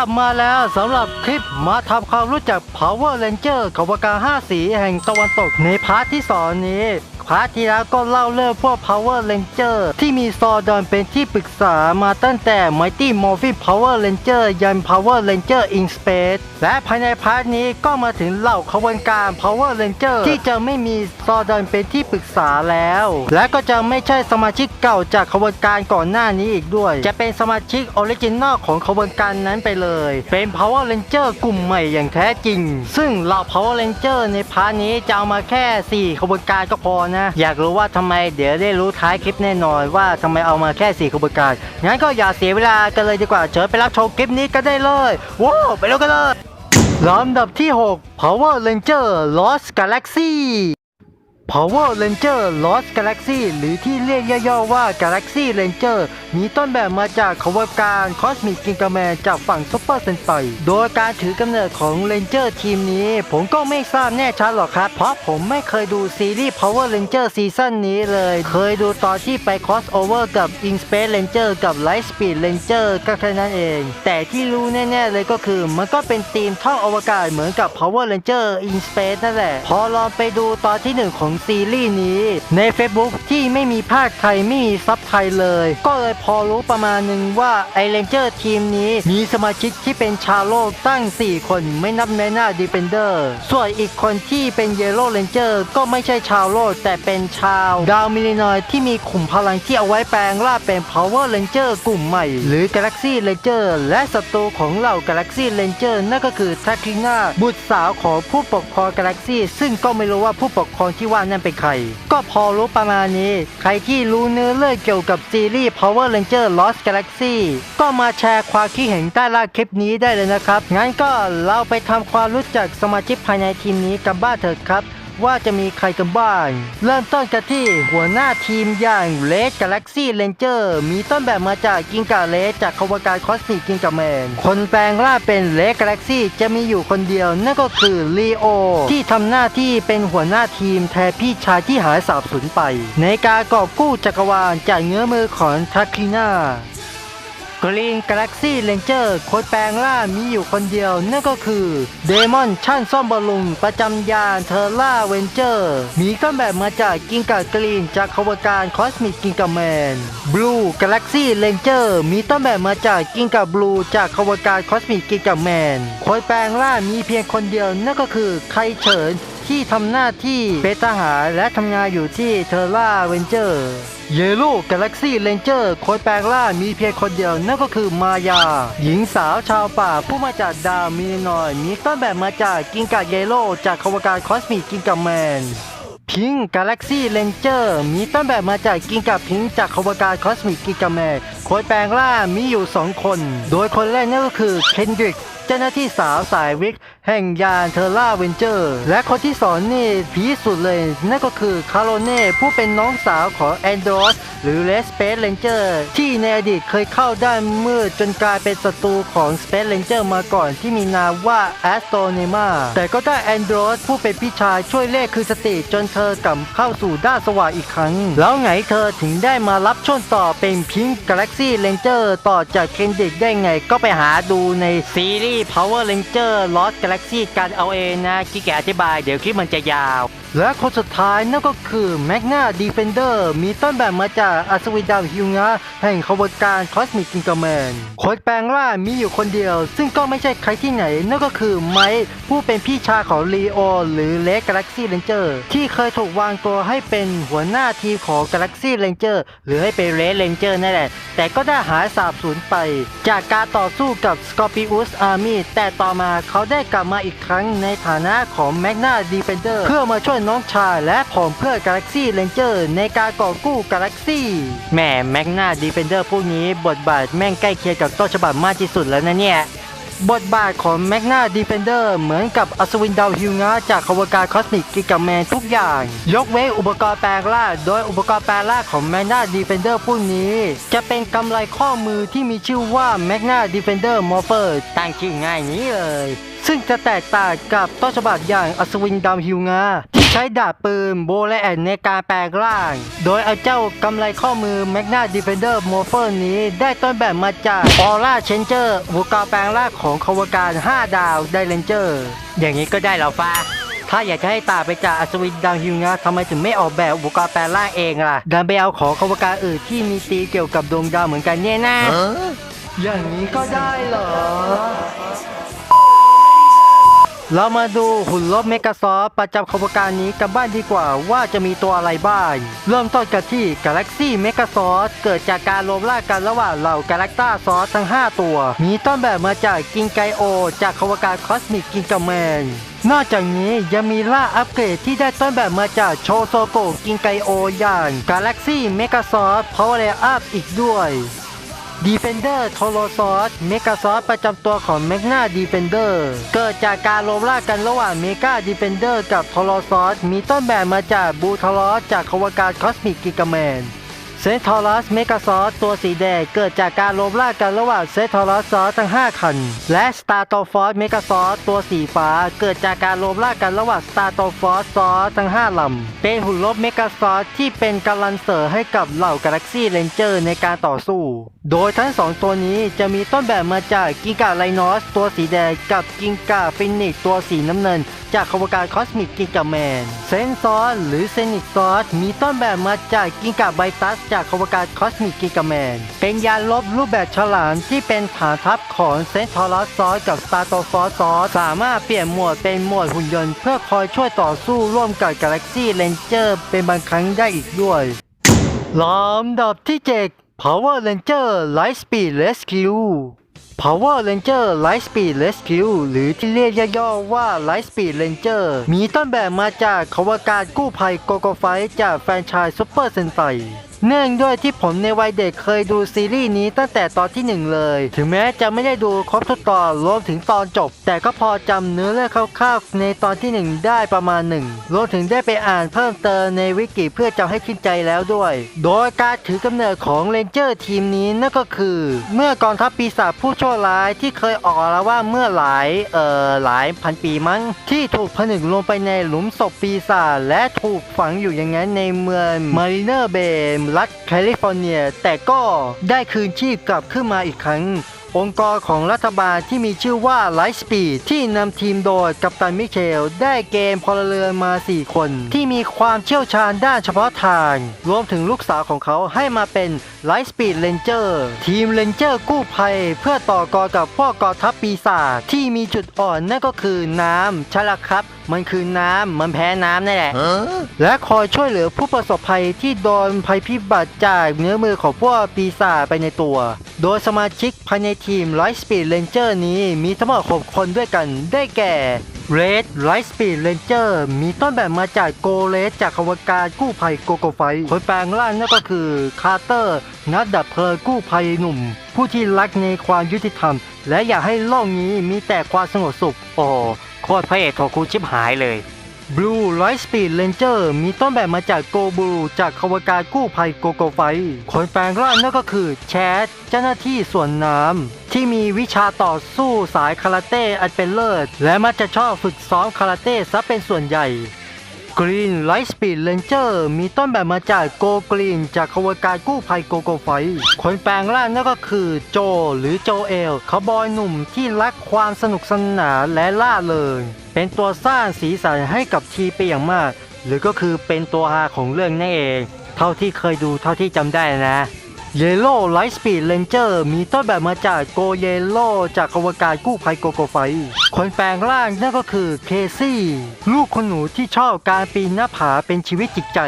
ลับมาแล้วสำหรับคลิปมาทำความรู้จัก Power Ranger ขบวนการ 5 สีแห่งตะวันตกในพาร์ทที่สองนี้ พาร์ทที่แล้วก็เล่าเรื่องพวก Power Ranger ที่มีซอดอนเป็นที่ปรึกษามาตั้งแต่ Mighty Morphin Power Ranger ยัน Power Ranger in Space และภายในพาร์ทนี้ก็มาถึงเหล่าขบวนการ Power Ranger ที่จะไม่มีซอดอนเป็นที่ปรึกษาแล้ว และก็จะไม่ใช่สมาชิกเก่าจากขบวนการก่อนหน้านี้อีกด้วย จะเป็นสมาชิกออริจินอลของขบวนการนั้นไปเลย เป็น Power Ranger กลุ่มใหม่อย่างแท้จริง ซึ่งเหล่า Power Ranger ในพาร์ทนี้จะเอามาแค่ 4 ขบวนการก็พอนะอยากรู้ว่าทำไมเดี๋ยวได้รู้ท้ายคลิปแน่นอนว่าทำไมเอามาแค่ 4 ขบวนการ งั้นก็อย่าเสียเวลากันเลยดีกว่าเชิญไปรับชมคลิปนี้กันได้เลยว้าวไปแล้วกันเลยลำดับที่ 6 Power Ranger Lost Galaxy Power Ranger Lost Galaxy หรือที่เรียกย่อๆว่า Galaxy Ranger มีต้นแบบมาจากขบวนการ Cosmic g i n g a m a n จากฝั่ง Super Sentai โดยการถือกำเนิดของ Ranger ทีมนี้ ผมก็ไม่ทราบแน่ชัดหรอกครับ เพราะผมไม่เคยดูซีรีส์ Power Ranger ซีซั่นนี้เลย เคยดูตอนที่ไป crossover กับ In Space Ranger กับ Light Speed Ranger ก็แค่นั้นเอง แต่ที่รู้แน่ๆเลยก็คือ มันก็เป็นทีมท่องอวกาศเหมือนกับ Power Ranger In Space นั่นแหละ พอลองไปดูตอนที่หนึ่งของซีรีส์นี้ ใน Facebook ที่ไม่มีภาคไทยไม่มีซับไทยเลย ก็เลยพอรู้ประมาณหนึ่งว่าไอเ a นเจอร์ทีมนี้มีสมาชิกที่เป็นชาวโลกตั้ง 4 คนไม่นับแมน่าดีเ e นเดอร์ส่วนอีกคนที่เป็นเยลโล่เ a นเจอร์ก็ไม่ใช่ชาวโลกแต่เป็นชาวดาวมิลลินอยที่มีขุมพลังที่เอาไว้แปลงร่างเป็น Power Ranger กลุ่มใหม่ หรือ Galaxy Ranger และศัตรูของเหล่า Galaxy Ranger นั่นก็คือทาคินาบุตรสาวของผู้ปกครอง Galaxy ซึ่งก็ไม่รู้ว่าผู้ปกครองที่ว่านั้นเป็นใคร ก็พอรู้ประมาณนี้ ใครที่รู้เนื้อเรื่องเกี่ยวกับซีรีส์ Power Ranger Lost Galaxy ก็มาแชร์ความคิดเห็นใต้ล่างคลิปนี้ได้เลยนะครับ งั้นก็เราไปทำความรู้จักสมาชิกภายในทีมนี้กันบ้างเถิดครับ ว่าจะมีใครกันบ้าง เริ่มต้นกันที่หัวหน้าทีมอย่าง Red Galaxy Ranger มีต้นแบบมาจากกิงกาเลสจากขบวนการคอสมิกกิงกาแมน คนแปลงร่างเป็น Red Galaxy จะมีอยู่คนเดียว นั่นก็คือ Leo ที่ทำหน้าที่เป็นหัวหน้าทีมแทนพี่ชายที่หายสาบสูญไป ในการกอบกู้จักรวาลจากเงื้อมือของทาคินา กรีนกาแล็กซี่เลนเจอร์คนแปลงร่างมีอยู่คนเดียว นั่นก็คือเดมอนช่างซ่อมบอลลูนประจำยานเทอร่าเวนเจอร์มีต้นแบบมาจากกิงกากรีนจากขบวนการคอสมิกกิงกาแมนบลูกาแล็กซี่เลนเจอร์มีต้นแบบมาจากกิงกาบลูจากขบวนการคอสมิกกิงกาแมนคนแปลงร่างมีเพียงคนเดียวนั่นก็คือไคเฉิน ที่ทำหน้าที่เป็นทหารและทำงานอยู่ที่เทอร่าเวนเจอร์เยลูกาแล็กซี่เลนเจอร์คนแปลงร่างมีเพียงคนเดียวนั่นก็คือมายา หญิงสาวชาวป่าผู้มาจากดาวมิลลินอยด์มีต้นแบบมาจากกิงกาเยโลจากขบวนการคอสมิกกิงกาแมนพิงกาแล็กซี่เลนเจอร์มีต้นแบบมาจากกิงกับพิงจากขบวนการคอสมิกกิกาแมนคนแปลงร่างมีอยู่ 2 คน โดยคนแรกนั่นก็คือเคนดริกเจ้าหน้าที่สาวสายวิกแห่งยานเทอร่าเวนเจอร์ และคนที่สองนี่ผีสุดเลย นั่นก็คือคาร์โรเน่ผู้เป็นน้องสาวของแอนดรอสหรือเลสเปซเลนเจอร์ที่ในอดีตเคยเข้าด้านมืดจนกลายเป็นศัตรูของสเปซเลนเจอร์มาก่อนที่มีนามว่าแอสโตเนมาแต่ก็ได้แอนดรอสผู้เป็นพี่ชายช่วยเรียกคืนสติจนเธอกลับเข้าสู่ด้านสว่างอีกครั้ง แล้วไงเธอถึงได้มารับช่วงต่อเป็นพิงค์กาแล็กซี่เลนเจอร์ต่อจากเคนดิกได้ไงก็ไปหาดูในซีรีส์ Power Ranger Lost Galaxy กันเอาเองนะขี้แกอธิบายเดี๋ยวคลิปมันจะยาวและคนสุดท้ายนั่นก็คือ Magna Defender มีต้นแบบมาจากอัศวินดาวฮิวงะแห่งขบวนการ Cosmic g i n g a m a n คนแปลงร่างมีอยู่คนเดียว ซึ่งก็ไม่ใช่ใครที่ไหน นั่นก็คือไมค์ผู้เป็นพี่ชายของลีโอหรือเลก Galaxy Ranger ที่เคยถูกวางตัวให้เป็นหัวหน้าทีมของ Galaxy Ranger หรือให้เป็นเรด Ranger นั่นแหละ แต่ก็ได้หายสาบสูญไป จากการต่อสู้กับ Scorpius Army แต่ต่อมาเขาได้กลับมาอีกครั้งในฐานะของ Magna Defender เพื่อมาช่วยน้องชายและผองเพื่อ Galaxy Ranger ในการก่อกู้ Galaxy แหม่ Magna Defender พวกนี้บทบาทแม่งใกล้เคียงกับต้นฉบับมากที่สุดแล้วนะเนี่ย บทบาทของ Magna Defender เหมือนกับอัศวินดาวฮิวงาจากขบวนการคอสมิกกิกาแมนทุกอย่าง ยกเว้นอุปกรณ์แปลงร่างโดยอุปกรณ์แปลงร่างของ Magna Defender พวกนี้ จะเป็นกำไรข้อมือที่มีชื่อว่า Magna Defender Morpher ตั้งชื่อง่ายนี้เลยซึ่งจะแตกต่างกับต้นฉบับอย่างอัศวินดาวฮิวงา ใช้ดาบปืนโบและแอนในการแปลงร่าง โดยเอาเจ้ากำไรข้อมือ Magna Defender Morpher นี้ได้ต้นแบบมาจาก Aura Changer อุปกรณ์แปลงร่างของคาวการ 5 ดาวไดเ a นเจอร์ อย่างนี้ก็ได้เหรอฟ้าถ้าอยากจะให้ตาไปจากอัศวินดังฮิวนะทำไมถึงไม่ออกแบบอุปกรณ์แปลงร่างเองล่ะ ดันไปเอาของคาวการอื่นที่มีตีเกี่ยวกับดวงดาวเหมือนกันเนี่ยนะ อย่างนี้ก็ได้เหรอ เรามาดูหุ่นลบเมกาซอฟประจำขบวนการนี้กันบ้างดีกว่าว่าจะมีตัวอะไรบ้าง เริ่มต้นกันที่กาแล็กซี่เมกาซอเกิดจากการรวมร่างกันระหว่างเหล่ากาแล็กตาซอทั้ง 5 ตัว มีต้นแบบมาจากกิงไกโอ จากขบวนการคอสมิกกิงกาแมนนอกจากนี้ยังมีล่าอัปเกรดที่ได้ต้นแบบมาจากโชโซโกกิงไกโออย่าง Galaxy m e g a s o r พาวเวอร์อัพอีกด้วย Defender t o r o s o s m e g a s o s ประจำตัวของ Magna Defender เกิดจากการรวมร่างกันระหว่าง Mega Defender กับ t o r o s o s มีต้นแบบมาจากบูท o ร o s จากขบวนการ Cosmic Gigaman เซนทอรัสเมกาซอสตัวสีแดงเกิดจากการรวมร่างกันระหว่างเซนทอรัสซอสทั้ง 5 คัน และสตาร์โตฟอสเมกาซอสตัวสีฟ้าเกิดจากการรวมร่างกันระหว่างสตาร์โตฟอสซอสทั้ง 5ลำ เป็นหุ่นลบเมกาซอสที่เป็นกำลังเสริมให้กับเหล่ากาแล็กซี่เรนเจอร์ในการต่อสู้โดยทั้งสองตัวนี้จะมีต้นแบบมาจากกิงกาไลนอสตัวสีแดงกับกิงกาฟินิกตัวสีน้ำเงิน จากขบวนการคอสมิกกิงกาแมนเซนซอสหรือเซนิกซอสมีต้นแบบมาจากกิงกาไบตัส จากขบวนการคอสมิกกิงกาแมนเป็นยานลบรูปแบบฉลามที่เป็นฐานทัพของเซนทอรัสซอสกับสตาร์โตฟอสซอสสามารถเปลี่ยนหมวดเป็นหมวดหุ่นยนต์เพื่อคอยช่วยต่อสู้ร่วมกับกาแล็กซี่เรนเจอร์เป็นบางครั้งได้อีกด้วยลำดับที่เจ็ Power Ranger Light Speed Rescue Power Ranger Light Speed Rescue หรือที่เรียกย่อๆว่า Light Speed Ranger มีต้นแบบมาจากขบวนการกู้ภัยโกโกไฟจากแฟรนไชส์ซุปเปอร์เซนไต เนื่องด้วยที่ผมในวัยเด็กเคยดูซีรีส์นี้ตั้งแต่ตอนที่หนึ่งเลย ถึงแม้จะไม่ได้ดูครบทุกตอนรวมถึงตอนจบ แต่ก็พอจำเนื้อเรื่องคร่าวๆในตอนที่หนึ่งได้ประมาณหนึ่งรวมถึงได้ไปอ่านเพิ่มเติมในวิกิเพื่อจำให้ขึ้นใจแล้วด้วย โดยการถือกำเนิดของเรนเจอร์ทีมนี้นั่นก็คือ เมื่อกองทัพปีศาจผู้ชั่วร้ายที่เคยออกอาว่าเมื่อหลายเอ่อหลายพันปีมั้งที่ถูกผนึกลงไปในหลุมศพปีศาจและถูกฝังอยู่อย่างนั้นในเมืองมาริเนอร์เบมรัฐแคลิฟอร์เนีย แต่ก็ได้คืนชีพกลับขึ้นมาอีกครั้ง องค์กรของรัฐบาลที่มีชื่อว่า Lightspeed ที่นำทีมโดยกัปตันมิเชล ได้เกมพลเรือนมา 4 คน ที่มีความเชี่ยวชาญด้านเฉพาะทาง รวมถึงลูกสาวของเขาให้มาเป็น Lightspeed Ranger ทีม Ranger กู้ภัย เพื่อต่อกรกับพวกกองทัพปีศาจที่มีจุดอ่อนนั่นก็คือน้ำใช่ละครับ มันคือน้ำมันแพ้น้ำนั่นแหละ และคอยช่วยเหลือผู้ประสบภัยที่โดนภัยพิบัติจากเนื้อมือของพวกปีศาจไปในตัว โดยสมาชิกภายในทีม Light Speed Ranger นี้มีทั้งหมด6คนด้วยกันได้แก่ Red Light Speed Ranger มีต้นแบบมาจากโกเลสจากขบวนการกู้ภัยโกโกไฟคนแปลงร่างนั่นก็คือคาร์เตอร์ นักดับเพลิงกู้ภัยหนุ่ม ผู้ที่รักในความยุติธรรม และอยากให้โลกนี้มีแต่ความสงบสุข โอ้โคตรพระเอกของคุณชิบหายเลย Blue Light Speed Ranger มีต้นแบบมาจากโกบูจากขบวนการกู้ภัยโกโกไฟคนแปลงร่างนั่นก็คือแชทเจ้าหน้าที่ส่วนน้ำที่มีวิชาต่อสู้สายคาราเต้อันเป็นเลิศ และมักจะชอบฝึกซ้อมคาราเต้ซะเป็นส่วนใหญ่ Green Light Speed Ranger มีต้นแบบมาจากโกกรีนจากขบวนการกู้ภัยโกโกไฟ คนแปลงร่างนั่นก็คือโจหรือโจเอลเขาบอยหนุ่มที่รักความสนุกสนานและล่าเริง เป็นตัวสร้างสีสันให้กับทีไปอย่างมาก หรือก็คือเป็นตัวฮาของเรื่องนั่นเอง เท่าที่เคยดูเท่าที่จำได้นะ Yellow Light Speed Ranger มีต้นแบบมาจากโกเยโ o จากกวการกู้ภัยโกโกไฟ คนแปลงร่างนั่นก็คือเคซี่ ลูกคนหนูที่ชอบการปีนหน้าผาเป็นชีวิตจิตใจ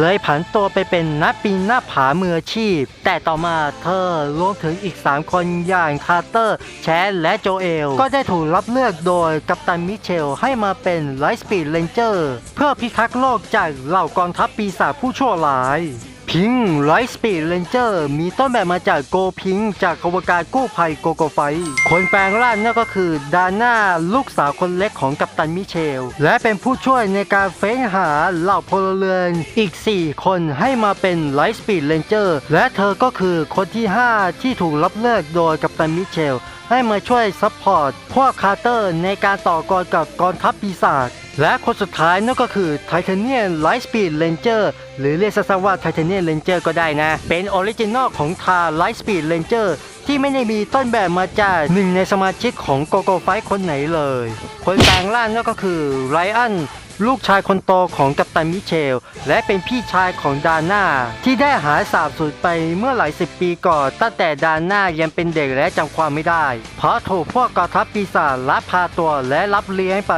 เลยผันตัวไปเป็นนักปีนหน้าผามืออาชีพ แต่ต่อมาเธอรวมถึงอีก 3 คนอย่างคาร์เตอร์ แชนและโจเอล ก็ได้ถูกรับเลือกโดยกัปตันมิเชลให้มาเป็นไลท์สปีดเลนเจอร์เพื่อพิทักษ์โลกจากเหล่ากองทัพปีศาจผู้ชั่วร้าย พิงไลท์สปีดเรนเจอร์มีต้นแบบมาจากโกพิงจากขบวนการกู้ภัยโกโกไฟ คนแปลงร่างนั่นก็คือดาน่าลูกสาวคนเล็กของกัปตันมิเชล และเป็นผู้ช่วยในการเฟ้นหาเหล่าพลเรือนอีก 4 คนให้มาเป็นไลท์สปีดเรนเจอร์และเธอก็คือคนที่ 5 ที่ถูกรับเลือกโดยกัปตันมิเชล ให้มาช่วยซัพพอร์ตพวกคาร์เตอร์ในการต่อกรกับกองทัพปีศาจ และคนสุดท้ายนั่นก็คือไทเทเนียนไลท์สปีดเลนเจอร์หรือเรียกสั้นๆว่าไทเทเนียนเลนเจอร์ก็ได้นะ เป็นออริจินอลของทาไลท์สปีดเลนเจอร์ที่ไม่ได้มีต้นแบบมาจากหนึ่งในสมาชิกของโกโก้ไฟคนไหนเลย คนแปลงร่างนั่นก็คือไรอันลูกชายคนโตของกัปตันมิเชล และเป็นพี่ชายของดาน่าที่ได้หายสาบสูญไปเมื่อหลายสิบปีก่อน ตั้งแต่ดาน่ายังเป็นเด็กและจำความไม่ได้ เพราะถูกพวกกองทัพปีศาจลักพาตัวและรับเลี้ยงไป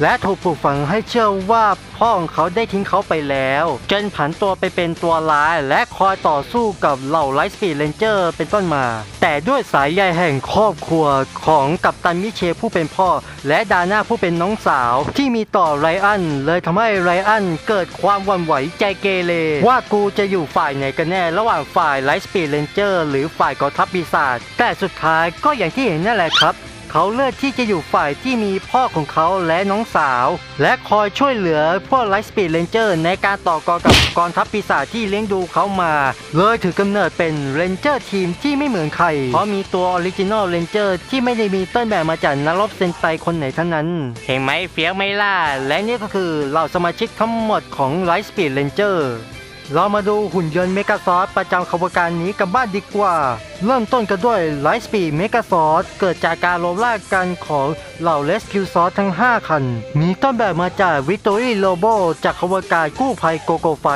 และถูกปลูกฝังให้เชื่อว่าพ่อของเขาได้ทิ้งเขาไปแล้ว จนผันตัวไปเป็นตัวร้ายและคอยต่อสู้กับเหล่าไลท์สปีดเลนเจอร์เป็นต้นมา แต่ด้วยสายใยแห่งครอบครัวของกัปตันมิเชลผู้เป็นพ่อ และดาน่าผู้เป็นน้องสาวที่มีต่อไรอัน เลยทำให้ไรอันเกิดความหวั่นไหวใจเกเรว่ากูจะอยู่ฝ่ายไหนกันแน่ ระหว่างฝ่ายไลท์สปีดเลนเจอร์หรือฝ่ายกองทัพปีศาจแต่สุดท้ายก็อย่างที่เห็นนั่นแหละครับ เขาเลือกที่จะอยู่ฝ่ายที่มีพ่อของเขาและน้องสาว และคอยช่วยเหลือพวกไลท์สปีดเลนเจอร์ในการต่อกรกับกองทัพปีศาจที่เลี้ยงดูเขามา เลยถือกำเนิดเป็นเรนเจอร์ทีมที่ไม่เหมือนใคร เพราะมีตัวออริจินอลเรนเจอร์ที่ไม่ได้มีต้นแบบมาจากนักรบเซนไตคนไหนทั้งนั้น เห็นไหมเฟี้ยวไหม่ล่า และนี่ก็คือเหล่าสมาชิกทั้งหมดของไลท์สปีดเรนเจอร์ เรามาดูหุ่นยนต์เมกาซอสประจำขบวนการนี้กันบ้างดีกว่า เริ่มต้นกันด้วยไลท์สปีดเมกาซอสเกิดจากการรวมร่างกันของเหล่าเลสคิวซอสทั้ง 5 คัน มีต้นแบบมาจากวิ c ตอรี่โลโบจากขบวนการกู้ภัยโกโกไฟ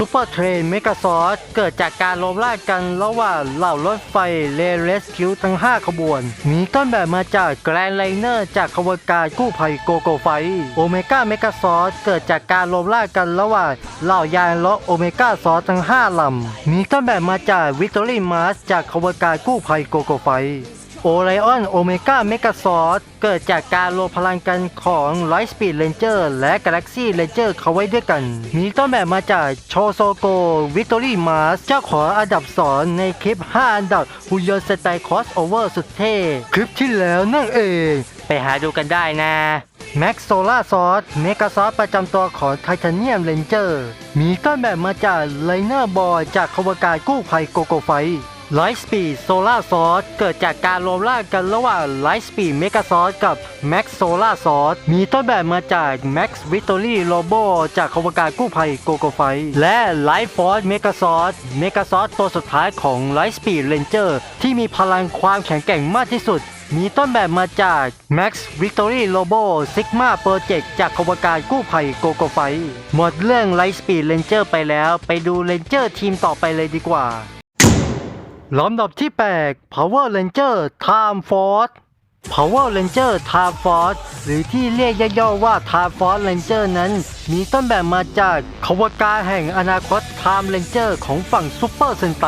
ซูเปอร์เทรนเมกาซอสเกิดจากการรวมร่ากันระหว่างเหล่ารถไฟเรเ s สคิวทั้ง 5 ขบวน มีต้นแบบมาจากแกรนไลเนอร์จากขบวนการกู้ภัยโกโกไฟ โอเมก้าเมกาซอสเกิดจากการรวมร่ากันระหว่างเหล่ายานรถโอเมก้าซอสทั้ง 5 ลำ มีต้นแบบมาจากวิ c ตอรี่มาร์สจากขบวนการกู้ภัยโกโกไฟ โอไลออนโอเมก้าเมกาซอสเกิดจากการรวมพลังกันของไลท์สปีดเ n นเจอร์และกาแล็กซี่เ n นเจอร์เขาไว้ด้วยกัน มีต้นแบบมาจากโชโซโกวิ c ตอรี่มาสเจ้าของอันดับสอนในคลิป 5 อันดับหุ่นยนต์สไตล์คอสโอเวอร์สุดเท่ คลิปที่แล้วนั่นเอง ไปหาดูกันได้นะแม็กโซล่าซอสเมกาซอสประจำตัวของไทเทเนียมเ n นเจอร์ มีต้นแบบมาจากไลเนอร์บอยจากขบวนการกู้ภัยโกโกไฟ ไลท์สปีดโซล่าซอสเกิดจากการรวมร่างกันระหว่างไลท์สปีดเมกาซอสกับแม็กโซล่าซอสมีต้นแบบมาจากแม็กซ์วิ c ตอรี่โลโบจากขบวนการกู้ภัยโกโกไฟ และไลท์ฟอร์สเมกาซอสเมกาซอสตัวสุดท้ายของไลท์สปีดเ n นเจอร์ที่มีพลังความแข็งแกร่งมากที่สุด มีต้นแบบมาจาก Max Victory Robo Sigma Project จากขบวนการกู้ภัยโกโกไฟ หมดเรื่อง Light Speed Ranger ไปแล้ว ไปดู Ranger ทีมต่อไปเลยดีกว่า ลำดับที่ 8 Power Ranger Time Force Power Ranger Time Force หรือที่เรียกย่อๆว่า Time Force Ranger นั้น มีต้นแบบมาจากขบวนการแห่งอนาคต Time Ranger ของฝั่งซูเปอร์เซนไต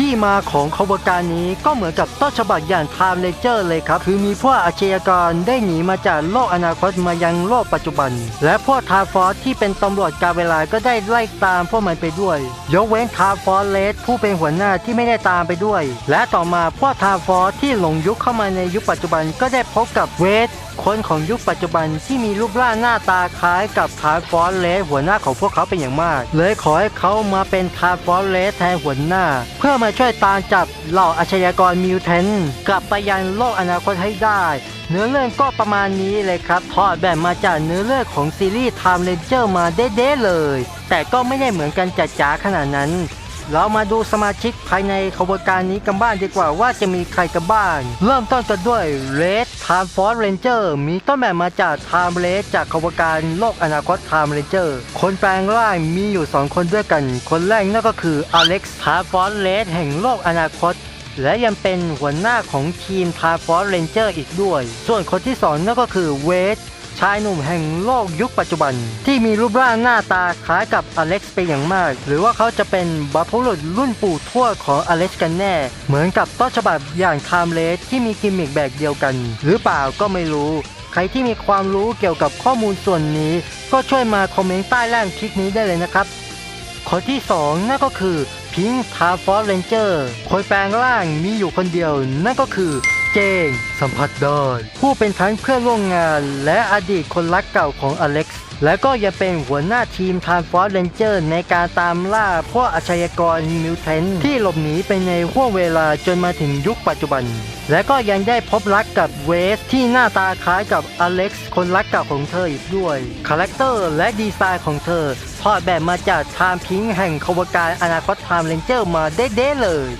ที่มาของขบวนการนี้ก็เหมือนกับต้นฉบับอย่าง Time Ranger เลยครับ คือมีพวกอาชญากรได้หนีมาจากโลกอนาคตมายังโลกปัจจุบัน และพวก Time Force ที่เป็นตำรวจการเวลาก็ได้ไล่ตามพวกมันไปด้วยยกเว้น Time Force Red ผู้เป็นหัวหน้าที่ไม่ได้ตามไปด้วย และต่อมาพวก Time Force ที่หลงยุคเข้ามาในยุคปัจจุบันก็ได้พบกับเวท คนของยุคปัจจุบันที่มีรูปร่างหน้าตาคล้ายกับทาร์ฟอสเลสหัวหน้าของพวกเขาเป็นอย่างมาก เลยขอให้เขามาเป็นทาร์ฟอสเลสแทนหัวหน้า เพื่อมาช่วยตามจับเหล่าอาชญากรมิวแทนกลับไปยังโลกอนาคตให้ได้ เนื้อเรื่องก็ประมาณนี้เลยครับถอดแบบมาจากเนื้อเรื่องของซีรีส์ Time Ranger มาเด้ๆเลย แต่ก็ไม่ได้เหมือนกันจัดจ๋าขนาดนั้น เรามาดูสมาชิกภายในขบวนการนี้กันบ้างดีกว่าว่าจะมีใครกันบ้าง เริ่มต้นกันด้วย Red Time Force Ranger มีต้นแบบมาจาก Time Red จากขบวนการโลกอนาคต Time Ranger คนแปลงร่างมีอยู่ 2 คนด้วยกัน คนแรกนั่นก็คือ Alex Time Force Red แห่งโลกอนาคตและยังเป็นหัวหน้าของทีม Time Force Ranger อีกด้วย ส่วนคนที่สองนั่นก็คือเวท ชายหนุ่มแห่งโลกยุคปัจจุบัน ที่มีรูปร่างหน้าตาคล้ายกับอเล็กซ์เป็นอย่างมาก หรือว่าเขาจะเป็นบัพพุรุษรุ่นปู่ทวดของอเล็กซ์กันแน่ เหมือนกับต้นฉบับอย่างไทม์เลสที่มีกิมมิคแบบเดียวกัน หรือเปล่าก็ไม่รู้ ใครที่มีความรู้เกี่ยวกับข้อมูลส่วนนี้ ก็ช่วยมาคอมเมนต์ใต้ล่างคลิปนี้ได้เลยนะครับคนที่สองนั่นก็คือพิงค์ทาฟอร์เรนเจอร์คนแปลงร่างมีอยู่คนเดียว นั่นก็คือ เจง สัมผัสได้ ผู้เป็นทั้งเพื่อนร่วมงาน และอดีตคนรักเก่าของอเล็กซ์และก็ยังเป็นหัวหน้าทีมทานฟอร์เรนเจอร์ในการตามล่าพวกอาชญากรมิวแทนที่หลบหนีไปในห่วงเวลาจนมาถึงยุคปัจจุบัน และก็ยังได้พบรักกับเวสที่หน้าตาคล้ายกับอเล็กซ์คนรักเก่าของเธออีกด้วย คาแรคเตอร์และดีไซน์ของเธอถอดแบบมาจากไทม์พิงแห่งขบวนการอนาคตไทม์เรนเจอร์มาเด้ๆเลย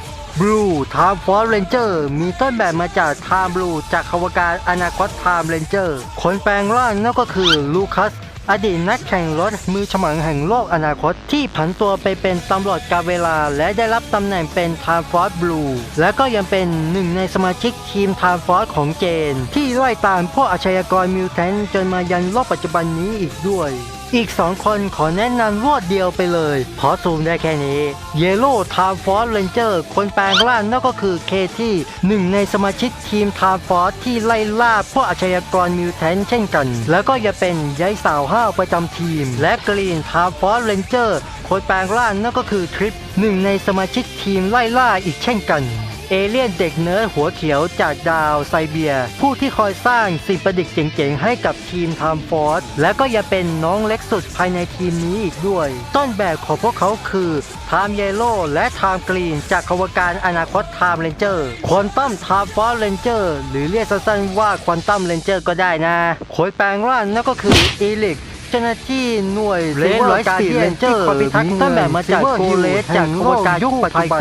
Blue Time Force Ranger มีต้นแบบมาจาก Time Blue จากขบวนการอนาคต Time Ranger คนแปลงร่างนั่นก็คือลูคัสอดีตนักแข่งรถมือฉมังแห่งโลกอนาคตที่ผันตัวไปเป็นตำรวจกาเวลา และได้รับตำแหน่งเป็น Time Force Blue และก็ยังเป็นหนึ่งในสมาชิกทีม Time Force ของเจน ที่ไล่ตามพวกอาชญากรมิวแทนจนมายันโลกปัจจุบันนี้อีกด้วย อีกสองคนขอแนะนำรวดเดียวไปเลยเพราะซูมได้แค่นี้ Yellow Time Force Ranger คนแปลงร่างนั่นก็คือเคที่หนึ่งในสมาชิกทีม Time Force ที่ไล่ล่าพวกอาชญากรมิวแทนเช่นกัน แล้วก็ยังเป็นยายสาวห้าวประจำทีม และ Green Time Force Ranger คนแปลงร่างนั่นก็คือทริปหนึ่งในสมาชิกทีมไล่ล่าอีกเช่นกัน เอเลี่ยนเด็กเนิร์ดหัวเขียวจากดาวไซเบีย ผู้ที่คอยสร้างสิ่งประดิษฐ์เจ๋งๆ ให้กับทีมไทม์ฟอร์สและก็ยังเป็นน้องเล็กสุดภายในทีมนี้อีกด้วย ต้นแบบของพวกเขาคือไทม์เยโ w และไทม์กรีนจากขบวนการอนาคตไทม์เรนเจอร์ควอนตัมไทม์ฟอร์สเรนเจอร์หรือเรียกสั้นๆว่าควอนตัมเรนเจอร์ก็ได้นะโคยแปลงร่างนั่นก็คืออีลิก จ้าหน้าที่หน่วยเรนร้อยสี่เรนเจอร์มีต้นแบบมาจากโกเลสจากขบวนการยุคปัจจุบัน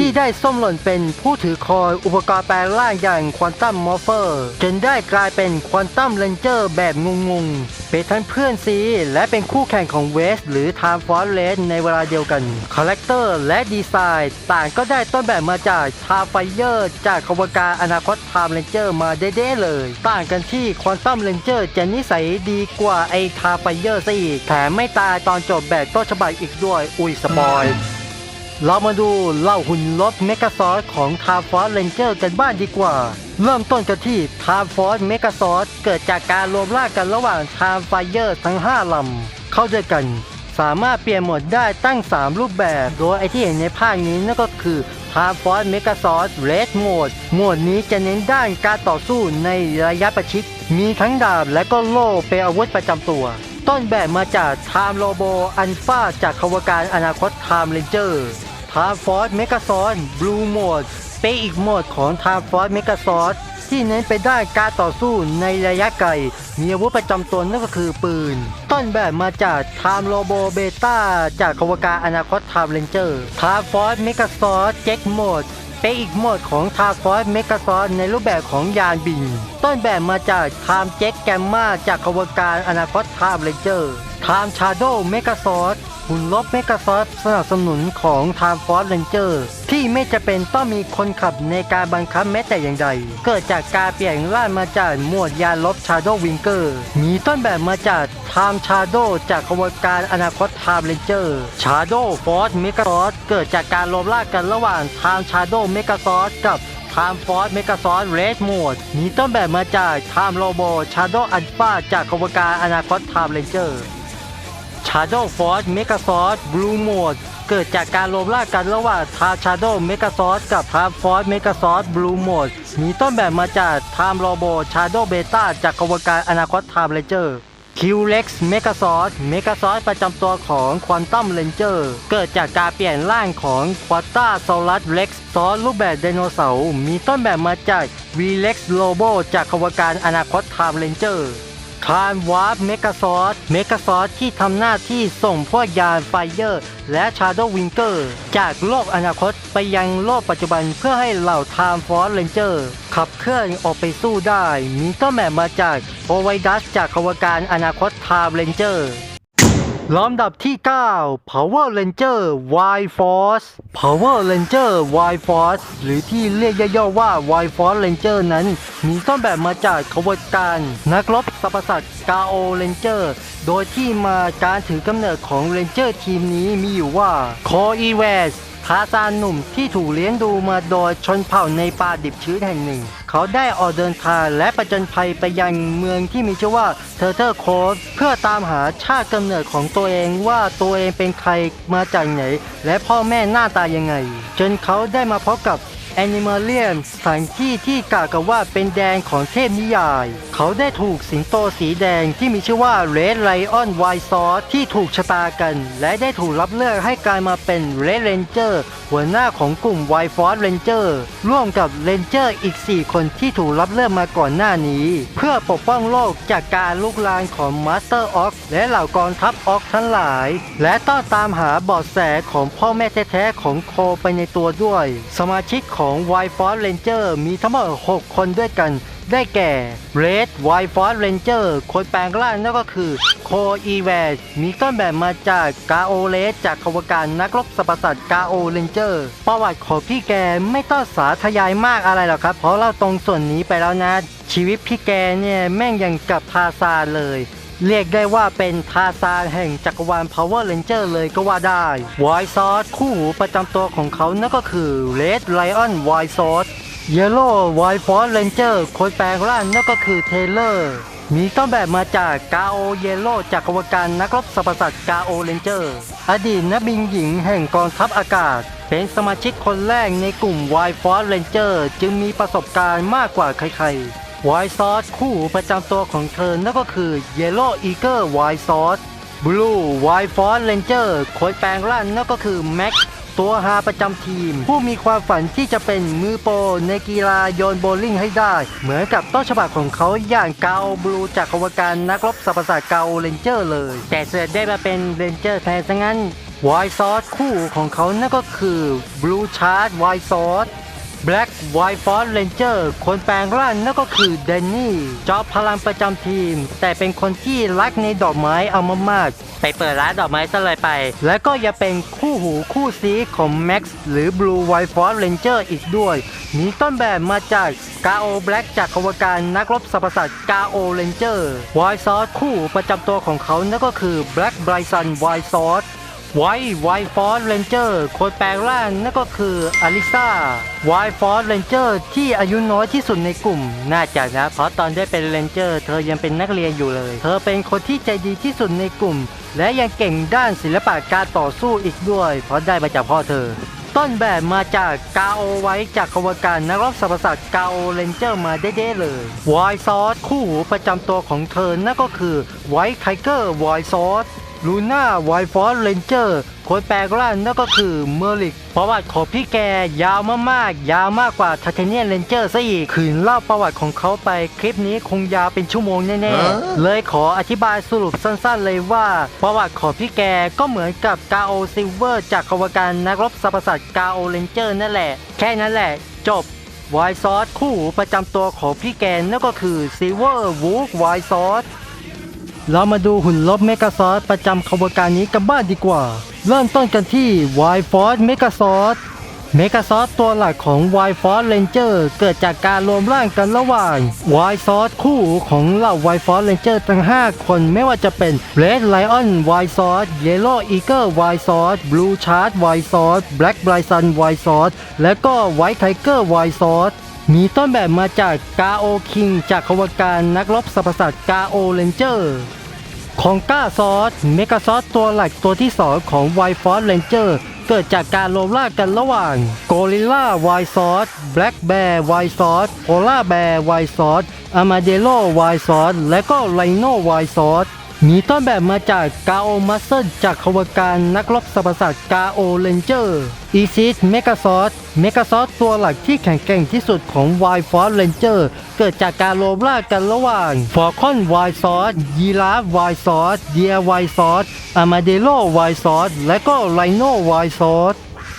ที่ได้ส้มหล่นเป็นผู้ถือคอยอุปกรณ์แปลงร่างอย่างควอนตัมมอร์เฟอร์จนได้กลายเป็นควอนตัมเรนเจอร์แบบงงๆ เป็นทั้งเพื่อนซีและเป็นคู่แข่งของเวสหรือไทม์ฟอร์เรสในเวลาเดียวกันคาแรคเตอร์และดีไซน์ต่างก็ได้ต้นแบบมาจากทาไฟเยอร์จากขบวนการอนาคตไทม์เรนเจอร์มาเด้ๆเลย ต่างกันที่ควอนตัมเรนเจอร์จะนิสัยดีกว่าไอทาไฟเยอร์ซะอีกแถมไม่ตายตอนจบแบบต้นฉบับอีกด้วย อุยสปอย เรามาดูเล่าหุ่นรถเมกาซอสของทาฟอร์เรนเจอร์กันบ้างดีกว่า เริ่มต้นกันที่ทาฟอร์เมกาซอสเกิดจากการรวมร่างกันระหว่างทาไฟเยอร์ทั้ง 5 ลำ เข้าด้วยกัน สามารถเปลี่ยนโหมดได้ตั้ง 3 รูปแบบ โดยไอที่เห็นในภาคนี้นั่นก็คือทาฟอร์เมกาซอสเรดโหมดโหมดนี้จะเน้นด้านการต่อสู้ในระยะประชิดมีทั้งดาบและก็โล่เป็นอาวุธประจำตัว ต้นแบบมาจากไทม์โลโบอันฟาจากขบวนการอนาคตไทม์เรนเจอร์ไทม์ฟอร์ e เมกาซอนบลูโหมดเป็นอีกโหมดของไทม์ฟอร์ e เมกาซอสที่เน้นไปด้านการต่อสู้ในระยะไกล มีอาวุธประจำตนนั่นก็คือปืน ต้นแบบมาจากไทม์โลโบเบต้าจากขบวนการอนาคตไทม์เรนเจอร์ไทม์ฟอร์ e เมกาซอสเจ็คโหมดเป็นอีกโหมดของทาฟอสเมกาซอสในรูปแบบของยานบิน ต้นแบบมาจากไทม์เจ็คแกมมาจากขบวนการอนาคตไทม์เรนเจอร์ไทม์ชาร์โดเมกาซอสหุ่นลบเมกาซอสสนับสนุนของไทม์ฟอสเรนเจอร์ที่ไม่จะเป็นต้องมีคนขับในการบังคับแม้แต่อย่างใด เกิดจากการเปลี่ยนร่างมาจากหมวดยานลบชาร์โดวิงเกอร์มีต้นแบบมาจากไทม์ชาร์โดจากขบวนการอนาคตไทม์เรนเจอร์ชาร์โดฟอสเมกาซอสเกิดจากการรวมร่างกันระหว่างไทม์ชาร์โดเมกาซอสกับ Time Force Megazord Red Mode มีต้นแบบมาจาก Time Robo Shadow Alpha จากขบวนการอนาคต Time Ranger Shadow Force Megazord Blue Mode เกิดจากการรวมร่างกันระหว่าง Time Shadow Megazord กับ Time Force Megazord Blue Mode มีต้นแบบมาจาก Time Robo Shadow Beta จากขบวนการอนาคต คิวเล็กซ์เมกาซอสเมกาซอสประจำตัวของควอนตัมเลนเจอร์เกิดจากการเปลี่ยนร่างของควอต้าโซลัสเล็กซ์ซอสรูปแบบไดโนเสาร์มีต้นแบบมาจากวีเล็กซ์โลโบจากขบวนการอนาคตไทม์เลนเจอร์ ทานวาร์ปเมกาซอสเมกาซอสที่ทำหน้าที่ส่งพวกยานไฟเยอร์ และชาโดวิงเกอร์ จากโลกอนาคตไปยังโลกปัจจุบันเพื่อให้เหล่าไทม์ฟอร์สเรนเจอร์ ขับเคลื่อนออกไปสู้ได้ มีต้นแบบมาจากโอไวดัสจากขวการอนาคตไทม์เรนเจอร์ ลำดับที่ 9 Power Ranger Y Force Power Ranger Y Force หรือที่เรียกย่อๆว่า Y Force Ranger นั้น มีต้นแบบมาจากขบวนการ นักรบสัปสัตว์กาโอเรนเจอร์โดยที่มาการถือกำเนิดของเรนเจอร์ทีมนี้มีอยู่ว่าคออีเวสทาซานหนุ่มที่ถูกเลี้ยงดูมาโดยชนเผ่าในป่าดิบชื้นแห่งหนึ่ง เขาได้ออกเดินทางและประจนภัยไปยังเมืองที่มีชื่อว่าเทอร์เทอร์โคสเพื่อตามหาชาติกำเนิดของตัวเองว่าตัวเองเป็นใครมาจากไหน และพ่อแม่หน้าตายังไง จนเขาได้มาพบกับ แอนิม l เลียนสถานที่ที่กล่าวกันว่าเป็นแดนของเทพนิยาย เขาได้ถูกสิงโตสีแดงที่มีชื่อว่า Red Lion White Sword ที่ถูกชะตากัน และได้ถูกรับเลือกให้กลายมาเป็น Red Ranger หัวหน้าของกลุ่ม White Force Ranger ร่วมกับ Ranger อีก 4 คนที่ถูกรับเลือกมาก่อนหน้านี้ เพื่อปกป้องโลกจากการลุกลามของ Master Ox และเหล่ากองทัพออกทั้งหลาย และต้องตามหาเบาะแสของพ่อแม่แท้ๆของโคไปในตัวด้วย สมาชิกของ White Force Ranger มีทั้งหมด 6 คนด้วยกัน ได้แก่ Red w i f o r Ranger คนแปลงร่างนั่นก็คือ โคอีแวสมีต้นแบบมาจากกาโอเลสจากขบวนการนักรบสปสัตว์กาโอเรนเจอร์ประวัติของพี่แกไม่ต้องสาธยายมากอะไรหรอกครับ เพราะเราตรงส่วนนี้ไปแล้วนะ ชีวิตพี่แกเนี่ยแม่งยังกับทาซานเลย เรียกได้ว่าเป็นทาซานแห่งจักรวาล Power Ranger เลยก็ว่าได้ White Sword คู่หูประจำตัวของเขานั่นก็คือ Red Lion White Sword Yellow White Force Ranger คนแปลงร่างนั่นก็คือเทเลอร์มีต้นแบบมาจากกาโอเยโ w จากขบวการนักรบสรรพสัตว์กาโอเรนเจอร์ อดีตนักบินหญิงแห่งกองทัพอากาศ เป็นสมาชิกคนแรกในกลุ่ม White Force Ranger จึงมีประสบการณ์มากกว่าใครๆ White Sword คู่ประจำตัวของเธอนั่นก็คือ Yellow Eagle White Sword Blue White Force Ranger คนแปลงร่างนั่นก็คือ Max ตัวฮาประจำทีม ผู้มีความฝันที่จะเป็นมือโปรในกีฬาโยนโบลิ่งให้ได้ เหมือนกับต้นฉบับของเขาอย่างเกาบลูจากขบวนการนักรบสัพศาสตเกาเรนเจอร์เลย แต่เสือกได้มาเป็นเรนเจอร์แทนซะงั้นไวซอสคู่ของเขานั่นก็คือ Blue Charge White Sword Black White Force Ranger คนแปลงร่างนั่นก็คือแดนนี่จอบพลังประจำทีม แต่เป็นคนที่รักในดอกไม้เอามากๆไปเปิดร้านดอกไม้ซะเลยไป และก็ยังเป็นคู่หูคู่ซีของ Max หรือ Blue White Force Ranger อีกด้วย มีต้นแบบมาจากกาโอแบล็กจากขบวนการนักรบสรรพสัตว์กาโอเรนเจอร์ไวซอสคู่ประจำตัวของเขานั่นก็คือ Black Bryson White Sword ไวไวฟอร์เรนเจอร์คนแปลงร่างนั่นก็คืออลิซาไวฟอร์เรนเจอร์ที่อายุน้อยที่สุดในกลุ่ม น่าจะนะ เพราะตอนได้เป็นเรนเจอร์เธอยังเป็นนักเรียนอยู่เลย เธอเป็นคนที่ใจดีที่สุดในกลุ่ม และยังเก่งด้านศิลปะการต่อสู้อีกด้วย เพราะได้มาจากพ่อเธอ ต้นแบบมาจากกาโอไว้จากขบวนการนักรบสรรพสัตว์กาโอเรนเจอร์มาเด้ๆเลยไวซอสคู่หูประจำตัวของเธอนั่นก็คือไวท์ไทเกอร์ไวซอส ลูน่าไวฟอร์เรนเจอร์คนแปลงร่างนั่นก็คือเมอริกประวัติของพี่แกยาวมากๆ ยาวมากกว่าทัเทเนียนเรนเจอร์ซะอีกขืนเล่าประวัติของเขาไปคลิปนี้คงยาวเป็นชั่วโมงแน่ๆ เลยขออธิบายสรุปสั้นๆเลยว่า ประวัติของพี่แกก็เหมือนกับกาโอซิลเวอร์จากขบวนการนักรบสรรพสัตว์กาโอเรนเจอร์นั่นแหละ แค่นั้นแหละ จบไวซอสคู่หูประจำตัวของพี่แกนั่นก็คือซิลเวอร์วูฟไวซอส เรามาดูหุ่นลบเมกาซอสประจำขบวนการนี้กันบ้างดีกว่า เริ่มต้นกันที่ Y Force เมกาซอสเมกาซอสตัวหลักของ Y Force Ranger เกิดจากการรวมร่างกันระหว่าง Y Force คู่ของเหล่า Y Force Ranger ทั้ง 5 คนไม่ว่าจะเป็น Red Lion Y Sword Yellow Eagle Y Sword Blue Charge Y Sword Black Bryson Y Sword และก็ White Tiger Y Sword มีต้นแบบมาจากกาโอคิงจากขบวนการนักรบสรรพสัตว์กาโอเรนเจอร์ของก้าซอสเมกาซอสตัวหลักตัวที่2ของไวฟอร์เรนเจอร์เกิดจากการรวมร่ากันระหว่างโกริลล่าไวซอสแบล็กแบร์ไวซอสโพล่าแบร์ไวซอสอามาเดโลไวซอสและก็ไลโนไวซอส มีต้นแบบมาจากกาโอมัสเซลจากขบวนการนักรบสรรพสัตว์กาโอเรนเจอร์อีซิสเมกาซอสเมกาซอสตัวหลักที่แข็งแกร่งที่สุดของไวฟอร์เรนเจอร์เกิดจากการรวมร่ากันระหว่างฟอร์คอนไวซอสยีราฟไวซอสเดียไวซอสอามาเดโลไวซอสและก็ไลโนไวซอส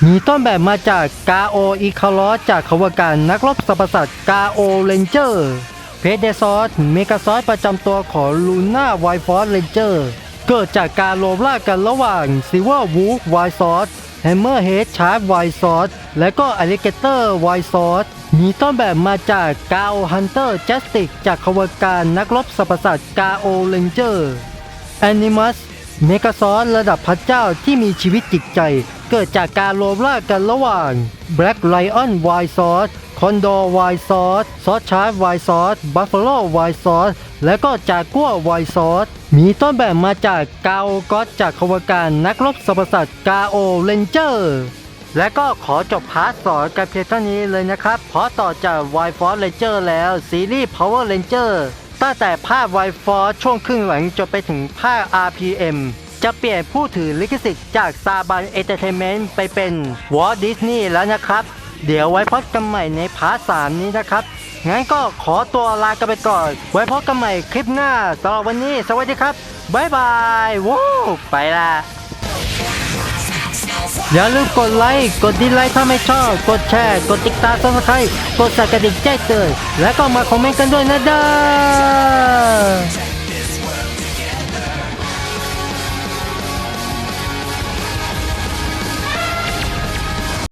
มีต้นแบบมาจากกาโออีคาลอสจากขบวนการนักรบสรรพสัตว์กาโอเรนเจอร์ เพเดซอสเมกาซอสประจำตัวของลูน่าไวฟอร์เรนเจอร์เกิดจากการรวมร่างกันระหว่างซิว v ร์วูฟไวซอสแฮมเมอร์เฮดชาร์ดไวซอสและก็อลิเกเตอร์ไวซอสมีต้นแบบมาจากกาโอฮันเตอร์จัสติกจากขบวนการนักรบสรรพสัตกาโอเรนเจอร์แอนิมัสเมกาซอสระดับพระเจ้าที่มีชีวิตจิตใจ กิดจากการรวมร่างกันระหว่าง Black Lion White Sauce คอนโดไวซอสซอสชาร์ดไวซอสบัฟฟาโลไวซอสและก็จากัวไวซอสมีต้นแบบมาจากกาโอก็อจากขบวนการนักรบสรรพสัตว์กาโอเรนเจอร์ และก็ขอจบพาร์ทสอนกันเพียงเท่านี้เลยนะครับ เพราะต่อจาก Y Force Ranger แล้ว ซีรีส์ Power Ranger ตั้งแต่ภาค Y Force ช่วงครึ่งหลังจนไปถึงภาค RPM จะเปลี่ยนผู้ถือลิขสิทธิ์จากซาบันเอเ r เ a นเมนต์ไปเป็น Walt Disney แล้วนะครับ เดี๋ยวไว้พบกันใหม่ในพาร์ท3นี้นะครับ งั้นก็ขอตัวลากันไปก่อน ไว้พบกันใหม่คลิปหน้าสำหรับวันนี้ สวัสดีครับบ๊ายบายวู้ไปละอย่าลืมกดไลค์ กดดิสไลค์ถ้าไม่ชอบ กดแชร์ กดติดตามซับสไครต์กดสั่นกระดิ่งแจ้งเตือนและก็มาคอมเมนต์กันด้วยนะเด้อ